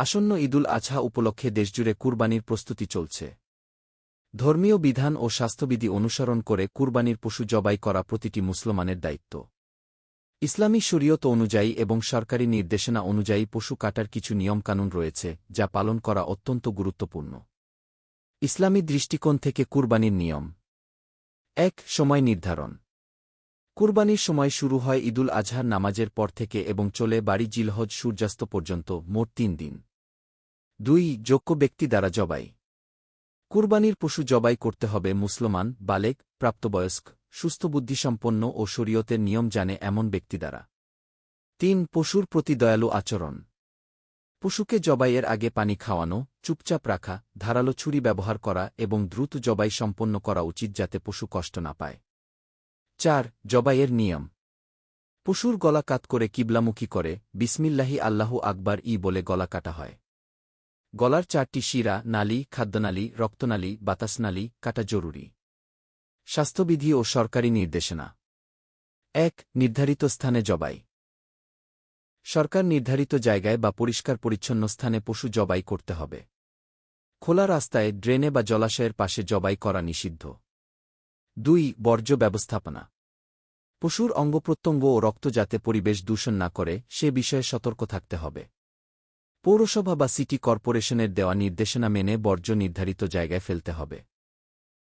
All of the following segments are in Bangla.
আসন্ন ঈদুল আজহা উপলক্ষে দেশজুড়ে কুরবানির প্রস্তুতি চলছে। ধর্মীয় বিধান ও স্বাস্থ্যবিধি অনুসরণ করে কুরবানির পশু জবাই করা প্রতিটি মুসলমানের দায়িত্ব। ইসলামী শরীয়ত অনুযায়ী এবং সরকারি নির্দেশনা অনুযায়ী পশু কাটার কিছু নিয়মকানুন রয়েছে, যা পালন করা অত্যন্ত গুরুত্বপূর্ণ। ইসলামী দৃষ্টিকোণ থেকে কুরবানির নিয়ম। এক, সময় নির্ধারণ। কুরবানির সময় শুরু হয় ঈদুল আজহার নামাজের পর থেকে এবং চলে বাড়ি জিলহজ সূর্যাস্ত পর্যন্ত, মোট তিন দিন। দুই, যোগ্য ব্যক্তি দ্বারা জবাই। কুরবানির পশু জবাই করতে হবে মুসলমান, বালেক, প্রাপ্তবয়স্ক, সুস্থ বুদ্ধিসম্পন্ন ও শরীয়তের নিয়ম জানে এমন ব্যক্তি দ্বারা। তিন, পশুর প্রতি দয়ালু আচরণ। পশুকে জবাইয়ের আগে পানি খাওয়ানো, চুপচাপ রাখা, ধারালো ছুরি ব্যবহার করা এবং দ্রুত জবাই সম্পন্ন করা উচিত যাতে পশু কষ্ট না পায়। চার, জবাইয়ের নিয়ম। পশুর গলা কাত করে কিবলামুখী করে, বিসমিল্লাহি আল্লাহু আকবার ই বলে গলা কাটা হয়। গলার চারটি শিরা নালী, খাদ্যনালী, রক্তনালী, বাতাসনালী, কাটা জরুরি। স্বাস্থ্যবিধি ও সরকারি নির্দেশনা। এক, নির্ধারিত স্থানে জবাই। সরকার নির্ধারিত জায়গায় বা পরিষ্কার পরিচ্ছন্ন স্থানে পশু জবাই করতে হবে। খোলা রাস্তায় ড্রেনে বা জলাশয়ের পাশে জবাই করা নিষিদ্ধ। দুই, বর্জ্য ব্যবস্থাপনা। পশুর অঙ্গপ্রত্যঙ্গ ও রক্ত যাতে পরিবেশ দূষণ না করে, সে বিষয়ে সতর্ক থাকতে হবে। পৌরসভা বা সিটি কর্পোরেশনের দেওয়া নির্দেশনা মেনে বর্জ্য নির্ধারিত জায়গায় ফেলতে হবে।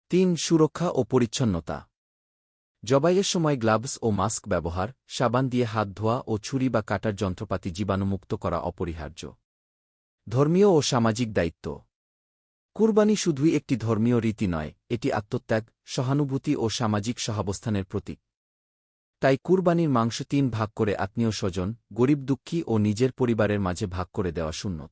তিন, সুরক্ষা ও পরিচ্ছন্নতা। জবাইয়ের সময় গ্লাভস ও মাস্ক ব্যবহার, সাবান দিয়ে হাত ধোয়া ও ছুরি বা কাটার যন্ত্রপাতি জীবাণুমুক্ত করা অপরিহার্য। ধর্মীয় ও সামাজিক দায়িত্ব। কুরবানি শুধুই একটি ধর্মীয় রীতি নয়, এটি আত্মত্যাগ, সহানুভূতি ও সামাজিক সহাবস্থানের প্রতীক। তাই কুরবানির মাংস তিন ভাগ করে আত্মীয় স্বজন, গরিব দুঃখী ও নিজের পরিবারের মাঝে ভাগ করে দেওয়া সুন্নত।